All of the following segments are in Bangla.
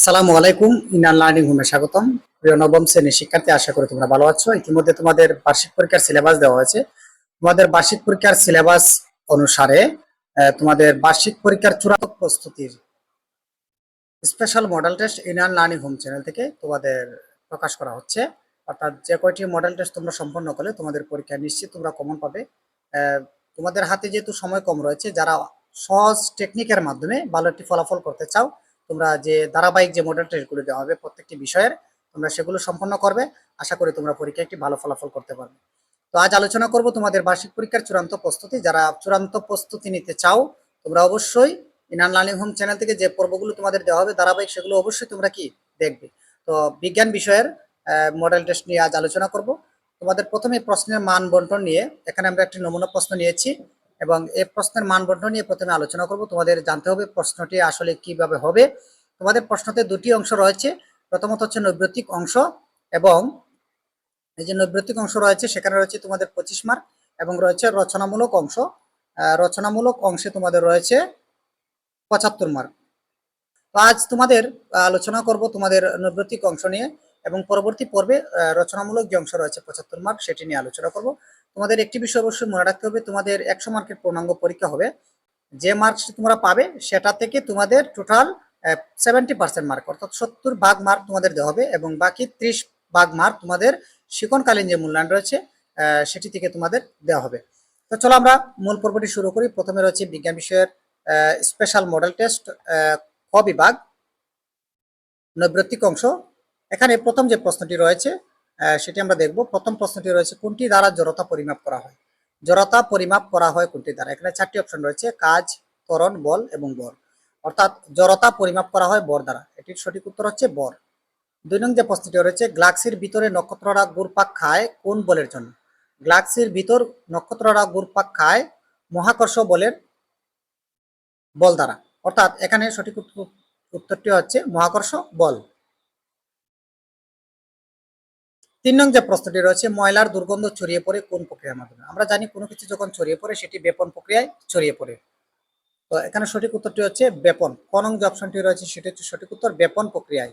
আসসালামু আলাইকুম ইনার লার্নিং হোমে স্বাগতম। প্রিয় নবম শ্রেণির শিক্ষার্থী, আশা করি তোমরা ভালো আছো। ইতিমধ্যে তোমাদের বার্ষিক পরীক্ষার সিলেবাস দেওয়া হয়েছে। তোমাদের বার্ষিক পরীক্ষার সিলেবাস অনুসারে তোমাদের বার্ষিক পরীক্ষার চূড়ান্ত প্রস্তুতির special model test inner learning home channel থেকে তোমাদের প্রকাশ করা হচ্ছে। অর্থাৎ যে কয়টি মডেল টেস্ট তোমরা সম্পন্ন করলে, তোমাদের পরীক্ষা নিশ্চিত তোমরা কমন পাবে। তোমাদের হাতে যেহেতু সময় কম রয়েছে, যারা সহজ টেকনিকের মাধ্যমে ভালো একটি ফলাফল করতে চাও তোমরা যে ধারাবাহিক যে মডেল টেস্টগুলো দেওয়া হবে প্রত্যেকটি বিষয়ের, তোমরা সেগুলো সম্পন্ন করবে। আশা করি তোমরা পরীক্ষায় একটি ভালো ফলাফল করতে পারবে। তো আজ আলোচনা করব তোমাদের বার্ষিক পরীক্ষার চূড়ান্ত প্রস্তুতি। যারা চূড়ান্ত প্রস্তুতি নিতে চাও, তোমরা অবশ্যই ইনান লার্নিং হোম চ্যানেল থেকে যে পর্বগুলো তোমাদের দেওয়া হবে, ধারাবাহিক সেগুলো অবশ্যই তোমরা কি দেখবে। তো বিজ্ঞান বিষয়ের মডেল টেস্ট নিয়ে আজ আলোচনা করব। তোমাদের প্রথমে প্রশ্নের মান বন্টন নিয়ে, এখানে আমরা একটি নমুনা প্রশ্ন নিয়েছি। এবং এই প্রশ্নের মান বন্টন নিয়ে প্রথমে আলোচনা করব। তোমাদের জানতে হবে প্রশ্নটি আসলে কীভাবে হবে। তোমাদের প্রশ্নতে দুটি অংশ রয়েছে। প্রথমত হচ্ছে নৈবৃত্তিক অংশ এবং এই যে নৈবৃত্তিক অংশ রয়েছে, সেখানে রয়েছে তোমাদের পঁচিশ মার্ক এবং রয়েছে রচনামূলক অংশ। রচনামূলক অংশে তোমাদের রয়েছে পঁচাত্তর মার্ক। তো আজ তোমাদের আলোচনা করব তোমাদের নৈবৃত্তিক অংশ নিয়ে এবং পরবর্তী পর্বে রচনামূলক যে অংশ রয়েছে পঁচাত্তর মার্ক, সেটি নিয়ে আলোচনা করব। তোমাদের একটি বিষয় অবশ্যই মনে রাখতে হবে, তোমাদের একশো মার্কের পূর্ণাঙ্গ পরীক্ষা হবে। যে মার্কস তোমরা পাবে, সেটা থেকে তোমাদের টোটাল সেভেন্টি পার্সেন্ট মার্ক অর্থাৎ সত্তর ভাগ মার্ক তোমাদের দেওয়া হবে এবং বাকি ত্রিশ ভাগ মার্ক তোমাদের শিক্ষণকালীন যে মূল্যায়ন রয়েছে সেটি থেকে তোমাদের দেওয়া হবে। তো চলো আমরা মূল পর্বটি শুরু করি। প্রথমে রয়েছে বিজ্ঞান বিষয়ের স্পেশাল মডেল টেস্ট ক বিভাগ, নৈবৃত্তিক অংশ। এখানে প্রথম যে প্রশ্নটি রয়েছে সেটি আমরা দেখব। প্রথম প্রশ্নটি রয়েছে, কোনটি দ্বারা জড়তা পরিমাপ করা হয়? জড়তা পরিমাপ করা হয় কোনটি দ্বারা? এখানে চারটি অপশন রয়েছে, কাজ, ত্বরণ, বল এবং বর। অর্থাৎ জড়তা পরিমাপ করা হয় বর দ্বারা। এটির সঠিক উত্তর হচ্ছে বর। দুই নং যে প্রশ্নটি রয়েছে, গ্লাক্সির ভিতরে নক্ষত্ররা গুরপাক খায় কোন বলের জন্য? গ্লাক্সির ভিতর নক্ষত্ররা গুরপাক খায় মহাকর্ষ বলের বল দ্বারা। অর্থাৎ এখানে সঠিক উত্তর- উত্তরটি হচ্ছে মহাকর্ষ বল। তিন নং যে প্রশ্নটি রয়েছে, ময়লার দুর্গন্ধ ছড়িয়ে পড়ে কোন প্রক্রিয়ার মাধ্যমে? আমরা জানি কোনো কিছু যখন ছড়িয়ে পড়ে, সেটি বেপন প্রক্রিয়ায় ছড়িয়ে পড়ে। তো এখানে সঠিক উত্তরটি হচ্ছে বেপন। ক নং যে অপশনটি রয়েছে, সেটি হচ্ছে সঠিক উত্তর বেপন প্রক্রিয়ায়।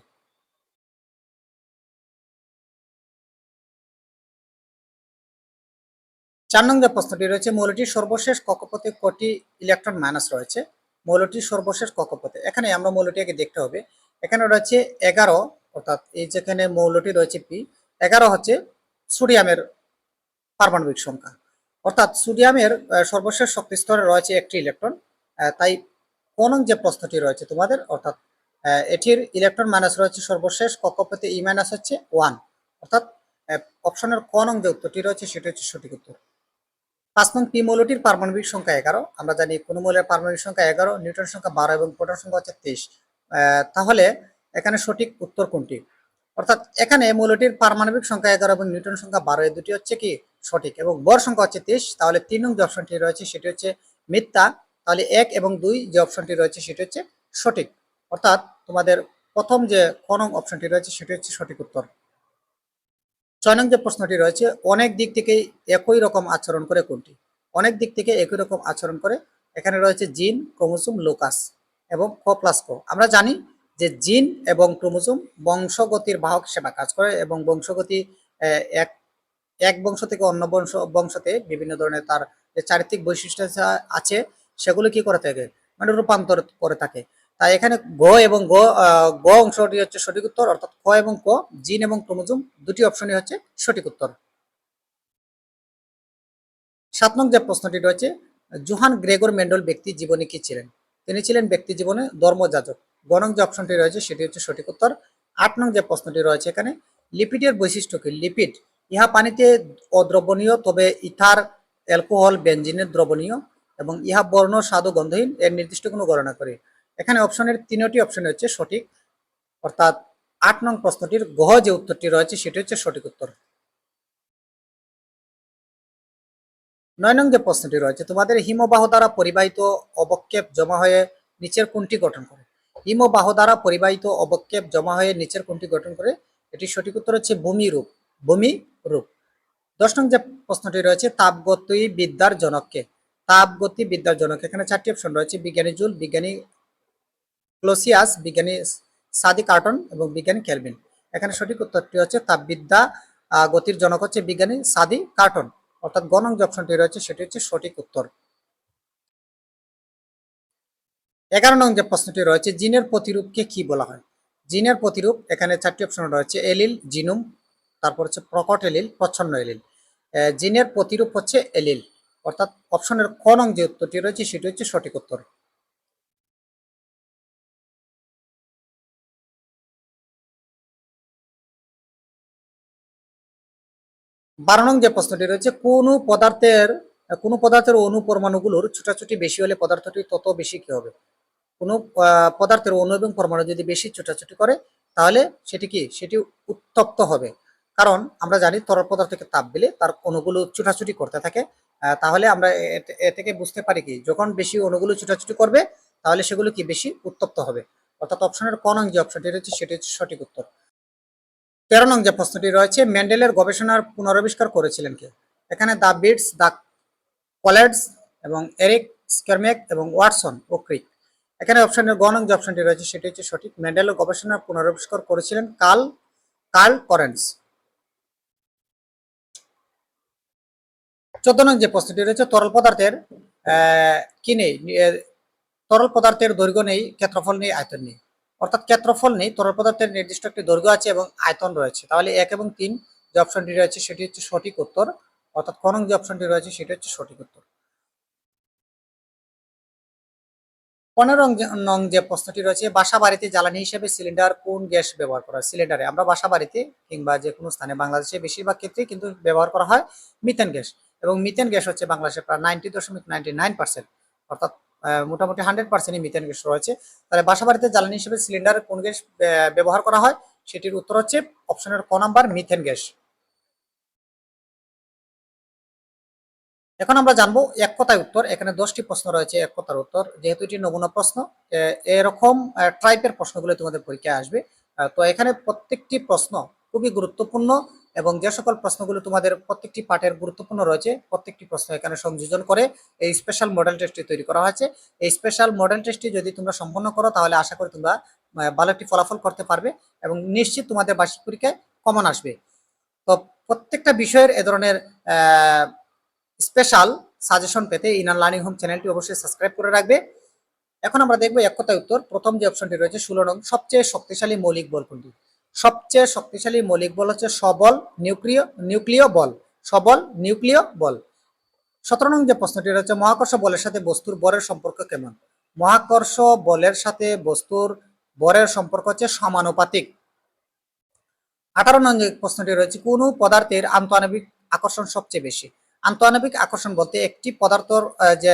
চার নং যে প্রশ্নটি রয়েছে, মৌলটির সর্বশেষ কক্ষপথে কটি ইলেকট্রন মাইনাস রয়েছে? মৌলটির সর্বশেষ কক্ষপথে। এখানে আমরা মৌলটি আগে দেখতে হবে। এখানে রয়েছে এগারো, অর্থাৎ এই যেখানে মৌলটি রয়েছে পি এগারো হচ্ছে সোডিয়ামের পারমাণবিক সংখ্যা। অর্থাৎ সোডিয়ামের সর্বশেষ শক্তি স্তরে রয়েছে একটি ইলেকট্রন তাই কোন যে প্রশ্নটি রয়েছে তোমাদের, অর্থাৎ এটির ইলেকট্রন মাইনাস রয়েছে সর্বশেষ, কক্ষপথে ই মাইনাস হচ্ছে ওয়ান অর্থাৎ অপশনের ক নং যে উত্তরটি রয়েছে সেটি হচ্ছে সঠিক উত্তর। পাঁচ নং পি মৌলটির পারমাণবিক সংখ্যা এগারো। আমরা জানি কোন মৌলের পারমাণবিক সংখ্যা এগারো নিউটন সংখ্যা বারো এবং প্রোটন সংখ্যা হচ্ছে তেইশ। তাহলে এখানে সঠিক উত্তর কোনটি? অর্থাৎ এখানে মৌলটির পারমাণবিক সংখ্যা এগারো এবং নিউটন সংখ্যা বারো এই দুটি হচ্ছে কি সঠিক এবং বর সংখ্যা হচ্ছে তেইশ, তাহলে তিন নং যে অপশনটি রয়েছে সেটি হচ্ছে মিথ্যা, তাহলে এক এবং দুই যে অপশনটি রয়েছে সেটি হচ্ছে সঠিক। অর্থাৎ তোমাদের প্রথম যে ক নং অপশনটি রয়েছে সেটি হচ্ছে সঠিক উত্তর। ছয় নং যে প্রশ্নটি রয়েছে, অনেক দিক থেকে একই রকম আচরণ করে কোনটি? অনেক দিক থেকে একই রকম আচরণ করে এখানে রয়েছে জিন, ক্রোমোজোম, লোকাস এবং ক প্লাস ক। আমরা জানি যে জিন এবং ক্রোমোজোম বংশগতির বাহক হিসেবে কাজ করে এবং বংশগতি এক এক বংশ থেকে অন্য বংশ, বংশতে বিভিন্ন ধরনের তার যে চারিত্রিক বৈশিষ্ট্য আছে সেগুলো কি করে থাকে? মানে রূপান্তর করে থাকে। তাই এখানে গ এবং গ গ অংশটি হচ্ছে সঠিক উত্তর, অর্থাৎ ক এবং ক, জিন এবং ক্রোমোজোম দুটি অপশনই হচ্ছে সঠিক উত্তর। সাত নং যে প্রশ্নটি রয়েছে, জোহান গ্রেগর মেন্ডল ব্যক্তি জীবনে কি ছিলেন? তিনি ছিলেন ব্যক্তি জীবনে ধর্মযাজক। গ নং যে অপশনটি রয়েছে, সেটি হচ্ছে সঠিক উত্তর। আট নং যে প্রশ্নটি রয়েছে এখানে, লিপিডের বৈশিষ্ট্য কি? লিপিড, ইহা পানিতে অদ্রবণীয়, তবে ইথার অ্যালকোহল বেঞ্জিনের দ্রবণীয় এবং ইহা বর্ণ, স্বাদু, গন্ধহীন, এর নির্দিষ্ট কোনো গণনা করে। এখানে অপশনের তিনটি অপশন হচ্ছে সঠিক, অর্থাৎ আট নং প্রশ্নটির গহ যে উত্তরটি রয়েছে, সেটি হচ্ছে সঠিক উত্তর। নয় নং যে প্রশ্নটি রয়েছে, তোমাদের হিমবাহ দ্বারা পরিবাহিত অবক্ষেপ জমা হয়ে নিচের কোনটি গঠন করে। হিমবাহ দ্বারা পরিবাহিত অবক্ষেপ জমা হয়ে নিচের কোনটি গঠন করে এটি সঠিক উত্তর হচ্ছে ভূমি রূপ ভূমি রূপ। দশ নং যে প্রশ্নটি রয়েছে, তাপগতি বিদ্যার জনককে। তাপগতি বিদ্যার জনক, এখানে চারটি অপশন রয়েছে, বিজ্ঞানী জুল, বিজ্ঞানী ক্লোসিয়াস, বিজ্ঞানী সাদি কার্টন এবং বিজ্ঞানী ক্যালভিন এখানে সঠিক উত্তরটি হচ্ছে, তাপবিদ্যা গতির জনক হচ্ছে বিজ্ঞানী সাদি কার্টন। অর্থাৎ গণং যে অপশনটি রয়েছে, সেটি হচ্ছে সঠিক উত্তর। এগারো নং যে প্রশ্নটি রয়েছে, জিনের প্রতিরূপকে কি বলা হয়? জিনের প্রতিরূপ, এখানে চারটি অপশন রয়েছে, এলিল, জিনুম, তারপর হচ্ছে প্রকট এলিল, প্রচ্ছন্ন এলিল। জিনের প্রতিরূপ হচ্ছে এলিল। অর্থাৎ অপশনের ক নং যে উত্তরটি রয়েছে, সেটি হচ্ছে সঠিক উত্তর। বারো নং যে প্রশ্নটি রয়েছে, কোন পদার্থের কোন পদার্থের অণু পরমাণুগুলোর ছোটাছুটি বেশি হলে পদার্থটি তত বেশি কি হবে? কোনো পদার্থের অণু এবং পরমাণু যদি বেশি ছোটাছুটি করে, তাহলে সেটি কি? সেটি উত্তপ্ত হবে। কারণ আমরা জানি তরল পদার্থকে তাপ দিলে তার অণুগুলো ছোটাছুটি করতে থাকে। তাহলে আমরা এ- থেকে বুঝতে পারি কি, যখন বেশি অণুগুলো ছোটাছুটি করবে, তাহলে সেগুলো কি বেশি উত্তপ্ত হবে? অর্থাৎ অপশনের ক নং যে অপশনটি রয়েছে, সেটি হচ্ছে সঠিক উত্তর। তেরো নং যে প্রশ্নটি রয়েছে ম্যান্ডেলের গবেষণার পুনরাবিষ্কার করেছিলেন কে? এখানে দ্য বিটস, দ্য কলেডস এবং এরিক স্কেরমেক এবং ওয়াটসন ও ক্রিক। এখানে অপশনের গ নং যে অপশনটি রয়েছে, সেটি হচ্ছে সঠিক। ম্যান্ডেলের গবেষণার পুনরাবিষ্কার করেছিলেন কাল, কার্ল করেন্স। চোদ্দ নং যে প্রশ্নটি রয়েছে, তরল পদার্থের কি নেই? তরল পদার্থের দৈর্ঘ্য নেই, ক্ষেত্রফল নেই, আয়তন নেই। অর্থাৎ ক্ষেত্রফল নেই, তরল পদার্থের নির্দিষ্ট একটি দৈর্ঘ্য আছে এবং আয়তন রয়েছে। তাহলে এক এবং তিন যে অপশনটি রয়েছে, সেটি হচ্ছে সঠিক উত্তর। অর্থাৎ ক নং যে অপশনটি রয়েছে, সেটি হচ্ছে সঠিক উত্তর। পনেরো নং যে- প্রশ্নটি রয়েছে বাসা বাড়িতে জ্বালানি হিসেবে সিলিন্ডার কোন গ্যাস ব্যবহার করা হয়? সিলিন্ডারে। আমরা বাসা বাড়িতে কিংবা যে কোনো স্থানে বাংলাদেশে বেশিরভাগ ক্ষেত্রে কিন্তু ব্যবহার করা হয় মিথেন গ্যাস। এবং মিথেন গ্যাস হচ্ছে বাংলাদেশে প্রায় নাইনটি দশমিক নাইনটি নাইন পার্সেন্ট অর্থাৎ মোটামুটি হান্ড্রেড পার্সেন্টই মিথেন গ্যাস রয়েছে। তাহলে বাসা বাড়িতে জ্বালানি হিসেবে সিলিন্ডার কোন গ্যাস ব্যবহার করা হয়? সেটির উত্তর হচ্ছে অপশনের ক নাম্বার মিথেন গ্যাস। এখন আমরা জানব এক কথায় উত্তর, এখানে দশটি প্রশ্ন রয়েছে এক কথার উত্তর। যেহেতু এটি নমুনা প্রশ্ন এরকম টাইপের প্রশ্নগুলো তোমাদের পরীক্ষায় আসবে। তো এখানে প্রত্যেকটি প্রশ্ন খুবই গুরুত্বপূর্ণ এবং যে সকল প্রশ্নগুলো তোমাদের প্রত্যেকটি পাঠের গুরুত্বপূর্ণ রয়েছে, প্রত্যেকটি প্রশ্ন এখানে সংযোজন করে এই স্পেশাল মডেল টেস্টটি তৈরি করা হয়েছে। এই স্পেশাল মডেল টেস্টটি যদি তোমরা সম্পন্ন করো, তাহলে আশা করি তোমরা ভালো একটি ফলাফল করতে পারবে এবং নিশ্চিত তোমাদের বার্ষিক পরীক্ষায় কমন আসবে। তো প্রত্যেকটা বিষয়ের এ ধরনের স্পেশাল সাজেশন পেতে ইনার লার্নিং হোম চ্যানেলটি অবশ্যই সাবস্ক্রাইব করে রাখবে। এখন আমরা দেখব এক কথায় উত্তর। প্রথম যে অপশনটি রয়েছে, ষোলো নং, সবচেয়ে শক্তিশালী মৌলিক বল কোনটি? সবচেয়ে শক্তিশালী মৌলিক বল হচ্ছে সবল নিউক্লিয় নিউক্লিয় বল, সবল নিউক্লিয় বল। সতেরো নং যে প্রশ্নটি রয়েছে, মহাকর্ষ বলের সাথে বস্তুর বরের সম্পর্ক কেমন? মহাকর্ষ বলের সাথে বস্তুর বরের সম্পর্ক হচ্ছে সমানুপাতিক। আঠারো নং যে প্রশ্নটি রয়েছে, কোন পদার্থের আন্তঃআণবিক আকর্ষণ সবচেয়ে বেশি? আন্তঃআণবিক আকর্ষণ বলতে একটি পদার্থর যে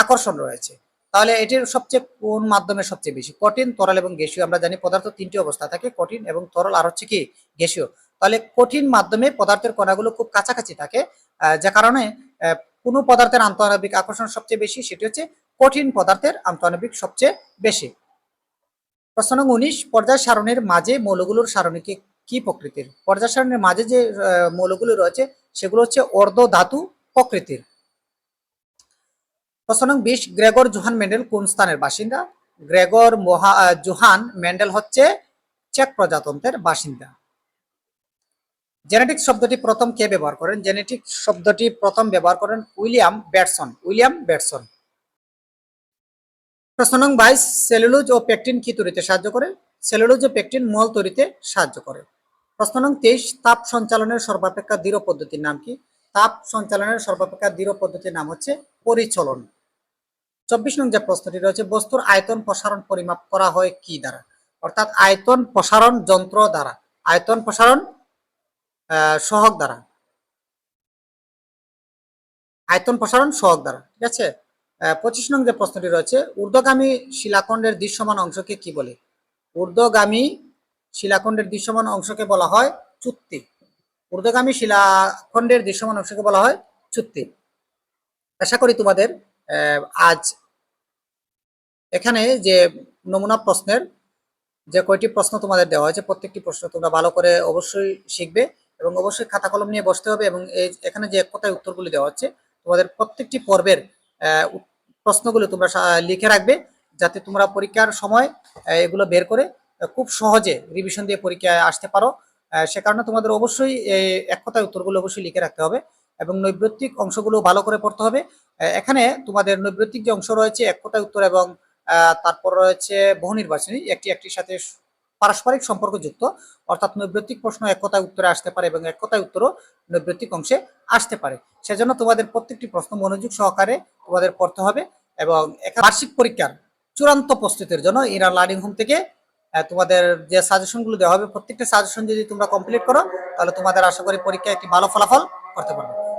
আকর্ষণ রয়েছে। তাহলে এটির সবচেয়ে কোন মাধ্যমে সবচেয়ে বেশি? কঠিন, তরল এবং গ্যাসীয়। আমরা জানি পদার্থ তিনটি অবস্থা থাকে, কঠিন এবং তরল, আর হচ্ছে কি গ্যাসীয়। তাহলে কঠিন মাধ্যমে পদার্থের কণাগুলো খুব কাছাকাছি থাকে যে কারণে কোনো পদার্থের আন্তঃআণবিক আকর্ষণ সবচেয়ে বেশি, সেটি হচ্ছে কঠিন পদার্থের আন্তঃআণবিক সবচেয়ে বেশি। প্রশ্ন নং উনিশ, পর্যায় সারণীর মাঝে মৌলগুলোর সারণী কি প্রকৃতির? পর্যায় সারণীর মাঝে যে মৌলগুলো রয়েছে সেগুলো হচ্ছে অর্ধ ধাতু প্রকৃতির। প্রশ্ন নং বিশ, গ্রেগর জোহান মেন্ডেল কোন স্থানের বাসিন্দা? গ্রেগর মোহা জোহান মেন্ডেল হচ্ছে চেক প্রজাতন্ত্রের বাসিন্দা। জেনেটিক শব্দটি প্রথম কে ব্যবহার করেন? জেনেটিক শব্দটি প্রথম ব্যবহার করেন উইলিয়াম ব্যাটসন উইলিয়াম ব্যাটসন। প্রশ্ন নং বাইশ, সেলুলোজ ও পেকটিন কি তৈরিতে সাহায্য করে? সেলুলোজ ও পেকটিন মল তৈরিতে সাহায্য করে। প্রশ্ন নং তেইশ, তাপ সঞ্চালনের সর্বাপেক্ষা দৃঢ় পদ্ধতির নাম কি? তাপ সঞ্চালনের সর্বাপেক্ষা দৃঢ় পদ্ধতির নাম হচ্ছে পরিচলন। চব্বিশ নং যে প্রশ্নটি রয়েছে, বস্তুর আয়তন প্রসারণ পরিমাপ করা হয় কি দ্বারা? অর্থাৎ আয়তন প্রসারণ যন্ত্র দ্বারা। আয়তন প্রসারণ সহক দ্বারা। আয়তন প্রসারণ সহক দ্বারা, ঠিক আছে? পঁচিশ নং যে প্রশ্নটি রয়েছে, ঊর্ধ্বগামী শিলাখণ্ডের দৃশ্যমান অংশকে কি বলে? ঊর্ধ্বগামী শিলাখণ্ডের দৃশ্যমান অংশকে বলা হয় চুক্তি। ঊর্ধ্বগামী শিলাখণ্ডের দৃশ্যমান অংশকে বলা হয় চুক্তি। আশা করি তোমাদের আজ এখানে যে নমুনা প্রশ্নের যে কয়টি প্রশ্ন তোমাদের দেওয়া হয়েছে, প্রত্যেকটি প্রশ্ন তোমরা ভালো করে অবশ্যই শিখবে এবং অবশ্যই খাতা কলম নিয়ে বসতে হবে এবং এই, এখানে যে এক কথায় উত্তরগুলি দেওয়া হচ্ছে, তোমাদের প্রত্যেকটি পর্বের প্রশ্নগুলো তোমরা লিখে রাখবে যাতে তোমরা পরীক্ষার সময় এগুলো বের করে খুব সহজে রিভিশন দিয়ে পরীক্ষায় আসতে পারো। সে কারণে তোমাদের অবশ্যই এক কথায় উত্তরগুলো অবশ্যই লিখে রাখতে হবে এবং নৈবৃত্তিক অংশগুলো ভালো করে পড়তে হবে। এখানে তোমাদের নৈবৃত্তিক যে অংশ রয়েছে, এক কথায় উত্তর এবং তারপর রয়েছে বহু নির্বাচনী একটি একটির সাথে পারস্পরিক সম্পর্কযুক্ত। অর্থাৎ নৈবৃত্তিক প্রশ্ন এক কথায় উত্তরে আসতে পারে এবং এক কথায় উত্তরও নৈবৃত্তিক অংশে আসতে পারে। সেজন্য তোমাদের প্রত্যেকটি প্রশ্ন মনোযোগ সহকারে তোমাদের পড়তে হবে এবং বার্ষিক পরীক্ষার চূড়ান্ত প্রস্তুতির জন্য ইনার লার্নিং হোম থেকে তোমাদের যে সাজেশনগুলো দেওয়া হবে, প্রত্যেকটা সাজেশন যদি তোমরা কমপ্লিট করো, তাহলে তোমাদের আশা করি পরীক্ষায় একটি ভালো ফলাফল করতে পারবে।